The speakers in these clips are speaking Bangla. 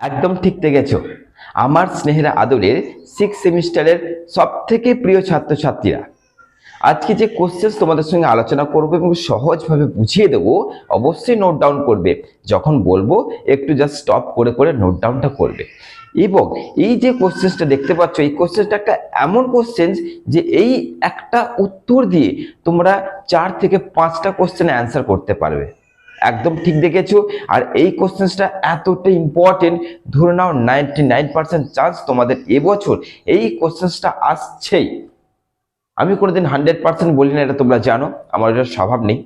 একদম ঠিক গেছো আমার স্নেহের আদরের সিক্স সেমিস্টারের সব থেকে প্রিয় ছাত্রছাত্রীরা। আজকে যে কোশ্চেন তোমাদের সঙ্গে আলোচনা করব এবং সহজভাবে বুঝিয়ে দেবো, অবশ্যই নোট ডাউন করবে। যখন বলব, একটু জাস্ট স্টপ করে করে নোট ডাউনটা করবে। এবং এই যে কোশ্চেনটা দেখতে পাচ্ছ, এই কোশ্চেনটা একটা এমন কোশ্চেন যে এই একটা উত্তর দিয়ে তোমরা চার থেকে পাঁচটা কোশ্চেন অ্যান্সার করতে পারবে। একদম ঠিক দেখেছ। আর এই কোশ্চেনটা এতটা ইম্পর্টেন্ট ধরে নাও নাইনটি নাইন পার্সেন্ট চান্স তোমাদের এবছর এই কোশ্চেনটা আসছেই। আমি কোনোদিন হান্ড্রেড পার্সেন্ট বলি না, এটা তোমরা জানো, আমার এটা স্বভাব নেই।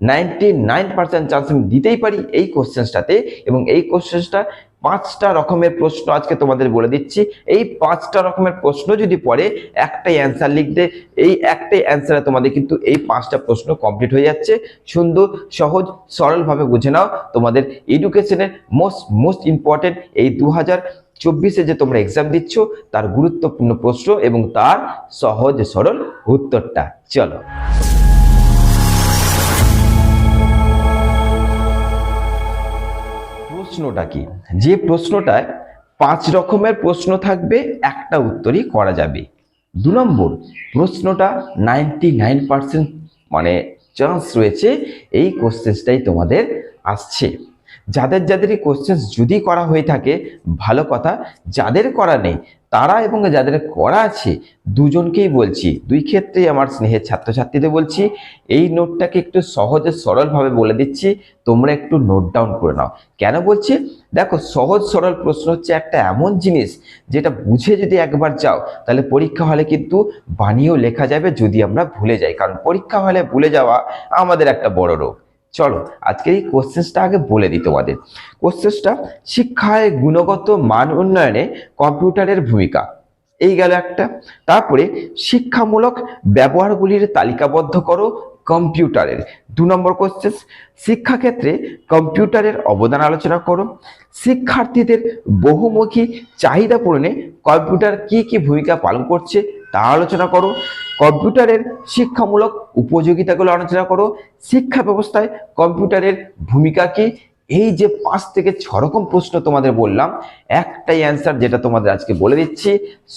নাইনটি নাইন পার্সেন্ট চান্স আমি দিতেই পারি এই কোশ্চেন্সটাতে এবং এই কোশ্চেনসটা পাঁচটা রকমের প্রশ্ন আজকে তোমাদের বলে দিচ্ছি। এই পাঁচটা রকমের প্রশ্ন যদি পড়ে, একটাই অ্যান্সার লিখতে এই একটাই অ্যান্সারে তোমাদের কিন্তু এই পাঁচটা প্রশ্ন কমপ্লিট হয়ে যাচ্ছে। সুন্দর, সহজ, সরলভাবে বুঝে নাও তোমাদের এডুকেশনের মোস্ট মোস্ট ইম্পর্টেন্ট এই দু হাজার চব্বিশে যে তোমরা এক্সাম দিচ্ছ, তার গুরুত্বপূর্ণ প্রশ্ন এবং তার সহজ, সরল উত্তরটা। চলো। প্রশ্নটা কি? যে প্রশ্নটায় পাঁচ রকমের প্রশ্ন থাকবে, একটা উত্তরই করা যাবে। দু নম্বর, প্রশ্নটা নাইনটি নাইন পার্সেন্ট মানে চান্স রয়েছে, এই কোশ্চেন্সটাই তোমাদের আসছে। যাদের যাদের এই কোশ্চেন্স যদি করা হয়ে থাকে, ভালো কথা, যাদের করা নেই, তারা এবং যাদের করা আছে, দুজনকেই বলছি। দুই ক্ষেত্রেই আমার স্নেহের ছাত্রছাত্রীদের বলছি। এই নোটটাকে একটু সহজে সরলভাবে বলে দিচ্ছি। তোমরা একটু নোট ডাউন করে নাও। কেন বলছি? দেখো, সহজ সরল প্রশ্ন হচ্ছে একটা এমন জিনিস যেটা বুঝে যদি একবার যাও তাহলে পরীক্ষা হলে কিন্তু বানিয়েও লেখা যাবে যদি আমরা ভুলে যাই। কারণ পরীক্ষা হলে ভুলে যাওয়া আমাদের একটা বড় রোগ। চলো, আজকের এই কোশ্চেন্সটা আগে বলে দিই তোমাদের। কোশ্চেন্সটা শিক্ষায় গুণগত মান উন্নয়নে কম্পিউটারের ভূমিকা। এই গেল একটা। তারপরে শিক্ষামূলক ব্যবহারগুলির তালিকাবদ্ধ করো কম্পিউটারের। দু নম্বর কোশ্চেন শিক্ষাক্ষেত্রে কম্পিউটারের অবদান আলোচনা করো। শিক্ষার্থীদের বহুমুখী চাহিদা পূরণে কম্পিউটার কি কি ভূমিকা পালন করছে তা আলোচনা করো। কম্পিউটারের শিক্ষামূলক উপযোগিতাগুলো আলোচনা করো। শিক্ষা ব্যবস্থায় কম্পিউটারের ভূমিকা কি? এই যে পাঁচ থেকে ছ রকম প্রশ্ন তোমাদের বললাম, একটাই অ্যান্সার যেটা তোমাদের আজকে বলে দিচ্ছি।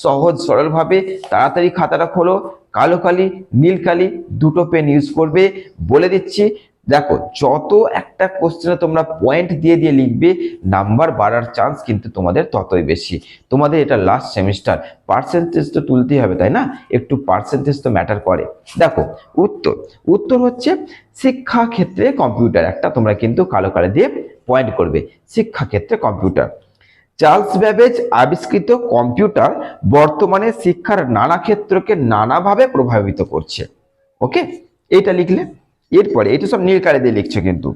সহজ সরলভাবে তাড়াতাড়ি খাতাটা খোলো। কালো কালি, নীল কালি দুটো পেন ইউজ করবে। বলে দিচ্ছি দেখো, যত একটা কোশ্চেনে তোমরা পয়েন্ট দিয়ে দিয়ে লিখবে নাম্বার বাড়ার চান্স কিন্তু তোমাদের ততই বেশি। তোমাদের এটা লাস্ট সেমিস্টার পার্সেন্টেজ তো তুলতেই হবে, তাই না? একটু পার্সেন্টেজ তো ম্যাটার করে। দেখো, উত্তর। উত্তর হচ্ছে শিক্ষা ক্ষেত্রে কম্পিউটার একটা তোমরা কিন্তু কালো কালে দিয়ে পয়েন্ট করবে। শিক্ষা ক্ষেত্রে কম্পিউটার চার্লস ব্যাবেজ আবিষ্কৃত কম্পিউটার বর্তমানে শিক্ষার নানা ক্ষেত্রকে নানাভাবে প্রভাবিত করছে। ওকে এটা লিখলে। এরপরে এটা সব নীলকারে দিয়ে লিখছে কিন্তু।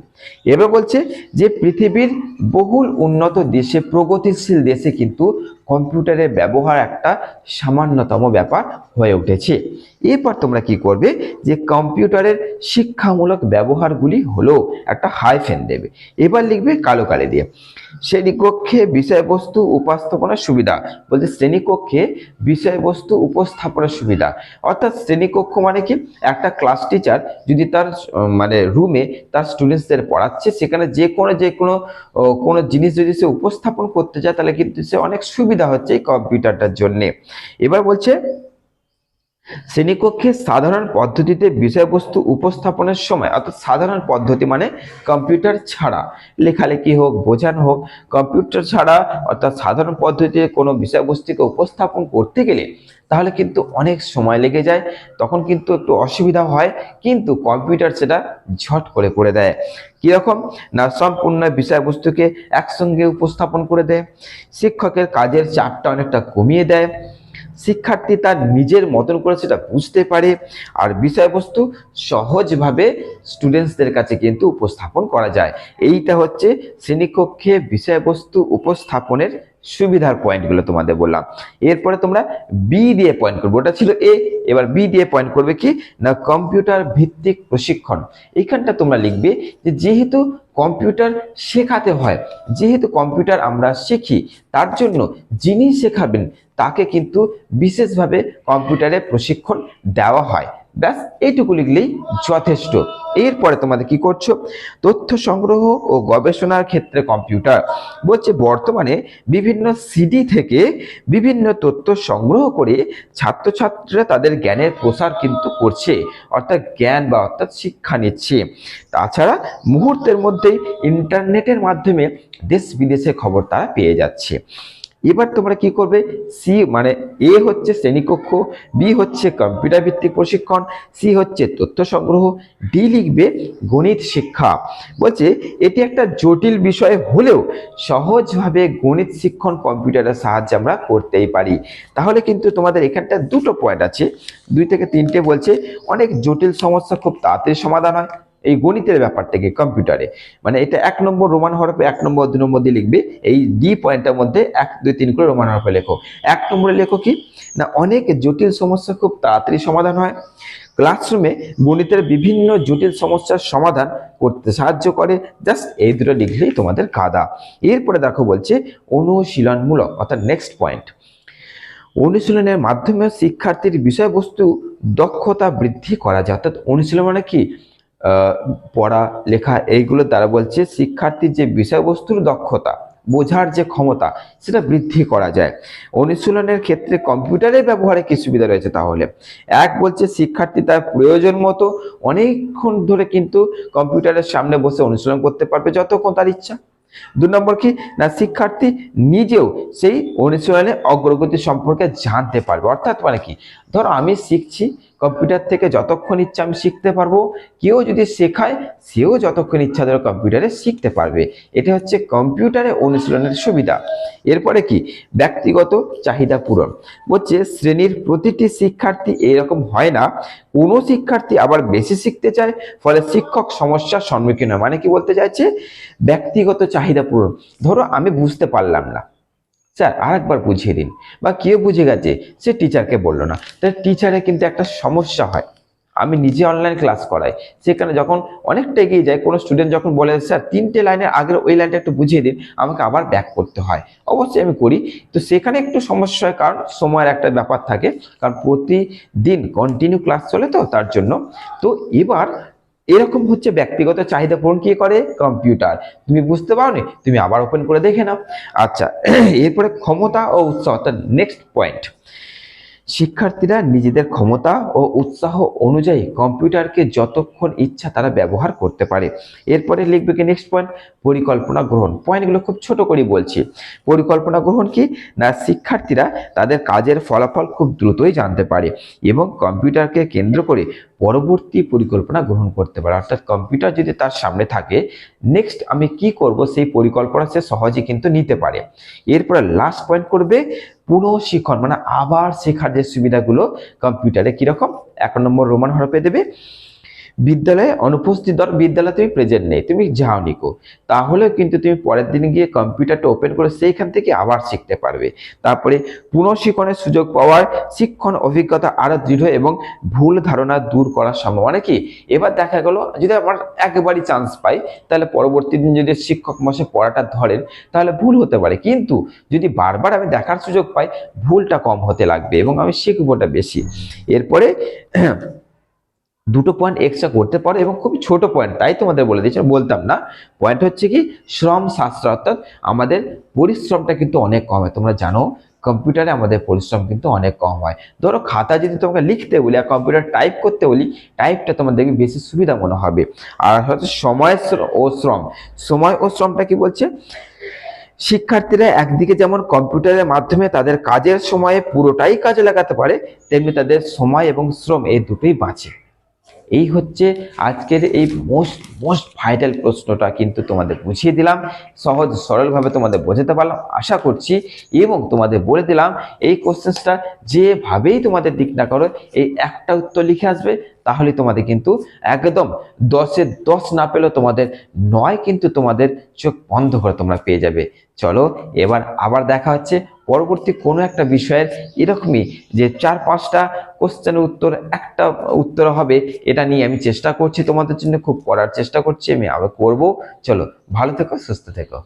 এবার বলছে যে পৃথিবীর বহুল উন্নত দেশে, প্রগতিশীল দেশে কিন্তু কম্পিউটারের ব্যবহার একটা সামান্যতম ব্যাপার হয়ে উঠেছে। এরপর তোমরা কি করবে? যে কম্পিউটারের শিক্ষামূলক ব্যবহারগুলি হলো একটা হাই হাইফেন দেবে। এবার লিখবে কালো কালে দিয়ে। শ্রেণীকক্ষে বিষয়বস্তু উপস্থাপনার সুবিধা। বলতে শ্রেণীকক্ষে বিষয়বস্তু উপস্থাপনার সুবিধা। অর্থাৎ শ্রেণীকক্ষ মানে কি? একটা ক্লাস টিচার যদি তার মানে রুমে তার স্টুডেন্টসদের পড়াচ্ছে, সেখানে যে কোনো যে কোনো কোনো জিনিস যদি সে উপস্থাপন করতে চায়, তাহলে কিন্তু সে অনেক সুবিধা হচ্ছে এই কম্পিউটারটার জন্যে। এবার বলছে শ্রেণীকক্ষে সাধারণ পদ্ধতিতে বিষয়বস্তু উপস্থাপনের সময়, অর্থাৎ সাধারণ পদ্ধতি মানে কম্পিউটার ছাড়া, লেখালেখি হোক, বোঝানো হোক, কম্পিউটার ছাড়া, অর্থাৎ সাধারণ পদ্ধতিতে কোনো বিষয়বস্তুকে উপস্থাপন করতে গেলে তাহলে কিন্তু অনেক সময় লেগে যায়, তখন কিন্তু একটু অসুবিধা হয়, কিন্তু কম্পিউটার সেটা ঝট করে করে দেয়। কীরকম? না, সম্পূর্ণ বিষয়বস্তুকে একসঙ্গে উপস্থাপন করে দেয়। শিক্ষকের কাজের চাপটা অনেকটা কমিয়ে দেয়। শিক্ষার্থী তার নিজের মতন করে সেটা বুঝতে পারে আর বিষয়বস্তু সহজভাবে স্টুডেন্টসদের কাছে কিন্তু উপস্থাপন করা যায়। এইটা হচ্ছে শ্রেণীকক্ষে বিষয়বস্তু উপস্থাপনের সুবিধার পয়েন্টগুলো তোমাদের বললাম। এরপরে তোমরা বি দিয়ে পয়েন্ট করবে, ওটা ছিল এ এবার বি দিয়ে পয়েন্ট করবে কি? না কম্পিউটার ভিত্তিক প্রশিক্ষণ। এখানটা তোমরা লিখবে যে যেহেতু কম্পিউটার শেখাতে হয়, যেহেতু কম্পিউটার আমরা শিখি, তার জন্য যিনি শেখাবেন, তাকে কিন্তু বিশেষভাবে কম্পিউটারে প্রশিক্ষণ দেওয়া হয়। ব্যাস, এইটুকু লিখলেই যথেষ্ট। এরপরে তোমাদের কি করছ? তথ্য সংগ্রহ ও গবেষণার ক্ষেত্রে কম্পিউটার। বলছে, বর্তমানে বিভিন্ন সিডি থেকে বিভিন্ন তথ্য সংগ্রহ করে ছাত্রছাত্রীরা তাদের জ্ঞানের প্রসার কিন্তু করছে, অর্থাৎ জ্ঞান বা অর্থাৎ শিক্ষা নিচ্ছে। তাছাড়া মুহূর্তের মধ্যেই ইন্টারনেটের মাধ্যমে দেশ বিদেশে খবর তারা পেয়ে যাচ্ছে। এবার তোমরা কি করবে? সি মানে এ হচ্ছে শ্রেণীকক্ষ বি হচ্ছে কম্পিউটার ভিত্তিক প্রশিক্ষণ সি হচ্ছে তথ্য সংগ্রহ ডি লিখবে গণিত শিক্ষা। বলছে, এটি একটা জটিল বিষয় হলেও সহজভাবে গণিত শিক্ষণ কম্পিউটারের সাহায্যে আমরা করতেই পারি। তাহলে কিন্তু তোমাদের এখানটা দুটো পয়েন্ট আছে। দুই থেকে তিনটে বলছে, অনেক জটিল সমস্যা খুব তাড়াতাড়ি সমাধান হয়। এই গণিতের ব্যাপারটাকে কম্পিউটারে। মানে এটা এক নম্বর রোমান হরফে এক নম্বর, দুই নম্বর দিয়ে লিখবে, এই ডি পয়েন্টের মধ্যে এক, দুই, তিন করে রোমান হরফে লেখো। এক নম্বরে লেখো কি? না, অনেক জটিল সমস্যা খুব তাড়াতাড়ি সমাধান হয়। ক্লাসরুমে গণিতের বিভিন্ন জটিল সমস্যার সমাধান করতে সাহায্য করে। জাস্ট এই দুটো লিখলেই তোমাদের কাদা। এরপরে দেখো বলছে, অনুশীলনমূলক, অর্থাৎ নেক্সট পয়েন্ট অনুশীলনের মাধ্যমে শিক্ষার্থীর বিষয়বস্তু দক্ষতা বৃদ্ধি করা যায়। অর্থাৎ অনুশীলন মানে কি? পড়া, লেখা এইগুলো দ্বারা বলছে শিক্ষার্থীর যে বিষয়বস্তুর দক্ষতা, বোঝার যে ক্ষমতা, সেটা বৃদ্ধি করা যায়। অনুশীলনের ক্ষেত্রে কম্পিউটারের ব্যবহারে কি সুবিধা রয়েছে তাহলে? এক বলছে শিক্ষার্থী তার প্রয়োজন মতো অনেকক্ষণ ধরে কিন্তু কম্পিউটারের সামনে বসে অনুশীলন করতে পারবে যতক্ষণ তার ইচ্ছা। দু নম্বর কি? না, শিক্ষার্থী নিজেও সেই অনুশীলনে অগ্রগতি সম্পর্কে জানতে পারবে। অর্থাৎ মানে কি? ধরো আমি শিখছি কম্পিউটার থেকে যতক্ষণ ইচ্ছা আমি শিখতে পারব, কেউ যদি শেখায়, সেও যতক্ষণ ইচ্ছা ধরো কম্পিউটারে শিখতে পারবে। এটা হচ্ছে কম্পিউটারে অনুশীলনের সুবিধা। এরপরে কি? ব্যক্তিগত চাহিদা পূরণ। বলছে, শ্রেণির প্রতিটি শিক্ষার্থী এরকম হয় না। কোনো শিক্ষার্থী আবার বেশি শিখতে চায়, ফলে শিক্ষক সমস্যার সম্মুখীন হয়। মানে কি বলতে চাইছে? ব্যক্তিগত চাহিদা পূরণ। ধরো আমি বুঝতে পারলাম না। স্যার, আরেকবার বুঝিয়ে দিন। বা কেউ বুঝে গেছে, সে টিচারকে বলল না। তাহলে টিচারে কিন্তু একটা সমস্যা হয়। আমি নিজে অনলাইন ক্লাস করাই। সেখানে যখন অনেকটা এগিয়ে যায়, কোনো স্টুডেন্ট যখন বলে, স্যার, তিনটে লাইনের আগের ওই লাইনটা একটু বুঝিয়ে দিন, আমাকে আবার ব্যাক করতে হয়। অবশ্যই আমি করি। তো সেখানে একটু সমস্যা হয়, কারণ সময়ের একটা ব্যাপার থাকে। কারণ প্রতিদিন কন্টিনিউ ক্লাস চলে তো, তার জন্য। তো এবার এরকম হচ্ছে ব্যক্তিগত চাহিদা পূরণ কি করে? কম্পিউটার। তুমি বুঝতে পারোনি? তুমি আবার ওপেন করে দেখে নাও। আচ্ছা এরপরে ক্ষমতা ও উৎসাহ। অর্থাৎ নেক্সট পয়েন্ট শিক্ষার্থীরা নিজেদের ক্ষমতা ও উৎসাহ অনুযায়ী কম্পিউটারকে যতক্ষণ ইচ্ছা তারা ব্যবহার করতে পারে। এরপরে লিখবে কি নেক্সট পয়েন্ট পরিকল্পনা গ্রহণ। পয়েন্টগুলো খুব ছোট করে বলছি। পরিকল্পনা গ্রহণ কি? না, শিক্ষার্থীরা তাদের কাজের ফলাফল খুব দ্রুতই জানতে পারে এবং কম্পিউটারকে কেন্দ্র করে পরবর্তী পরিকল্পনা গ্রহণ করতে পারে। অর্থাৎ কম্পিউটার যদি তার সামনে থাকে নেক্সট আমি কি করব সেই পরিকল্পনা সে সহজে কিন্তু নিতে পারে। এরপরে লাস্ট পয়েন্ট করবে, পুনঃশিক্ষণ মানে আবার শেখার যে সুবিধাগুলো কম্পিউটারে কীরকম? এক নম্বর রোমান হরফে দেবে বিদ্যালয়ে অনুপস্থিত ধর, বিদ্যালয়ে তুমি প্রেজেন্ট নেই, তুমি যাও নিকো তাহলে কিন্তু তুমি পরের দিন গিয়ে কম্পিউটারটা ওপেন করে সেইখান থেকে আবার শিখতে পারবে। তারপরে পুনঃশিক্ষণের সুযোগ পাওয়ার শিক্ষণ অভিজ্ঞতা আরও দৃঢ় এবং ভুল ধারণা দূর করার সম্ভব। মানে কি? এবার দেখা গেল, যদি আমার একবারই চান্স পাই, তাহলে পরবর্তী দিন যদি শিক্ষক মশাই পড়াটা ধরেন, তাহলে ভুল হতে পারে। কিন্তু যদি বারবার আমি দেখার সুযোগ পাই, ভুলটা কম হতে লাগবে এবং আমি শিখবোটা বেশি। এরপরে দুটো পয়েন্ট এক্সট্রা করতে পারো এবং খুবই ছোট পয়েন্ট তাই তোমাদের বলে আমি বলতাম না। পয়েন্ট হচ্ছে কি, শ্রম শাস্ত্র, অর্থাৎ আমাদের পরিশ্রমটা কিন্তু অনেক কম হয়। তোমরা জানো, কম্পিউটারে আমাদের পরিশ্রম কিন্তু অনেক কম হয়। ধরো খাতা যদি তোমাকে লিখতে বলি আর কম্পিউটার টাইপ করতে বলি টাইপটা তোমার দেখবে বেশি সুবিধা মনে হবে। আর হচ্ছে সময় ও শ্রম, সময় ও শ্রমটা কি বলছে? শিক্ষার্থীরা একদিকে যেমন কম্পিউটারের মাধ্যমে তাদের কাজের সময়ে পুরোটাই কাজে লাগাতে পারে, তেমনি তাদের সময় এবং শ্রম এই দুটোই বাঁচে। এই হচ্ছে আজকের এই মোস্ট মোস্ট ভাইটাল প্রশ্নটা কিন্তু তোমাদের বুঝিয়ে দিলাম, সহজ সরলভাবে তোমাদের বোঝাতে পারলাম, আশা করছি এবং তোমাদের বলে দিলাম, এই কোশ্চেন্সটা যেভাবেই তোমাদের দিক না করো, এই একটা উত্তর লিখে আসবে, তাহলে তোমাদের কিন্তু একদম দশে দশ না পেলেও তোমাদের নয় কিন্তু তোমাদের চোখ বন্ধ করে তোমরা পেয়ে যাবে। চলো, এবার আবার দেখা হচ্ছে পরবর্তী কোনো একটা বিষয়ের এরকমই যে চার, পাঁচটা কোশ্চেনের উত্তর, একটা উত্তর হবে, এটা নিয়ে আমি চেষ্টা করছি তোমাদের জন্য, খুব করার চেষ্টা করছি, আমি আবার করব। চলো, ভালো থেকো, সুস্থ থেকো।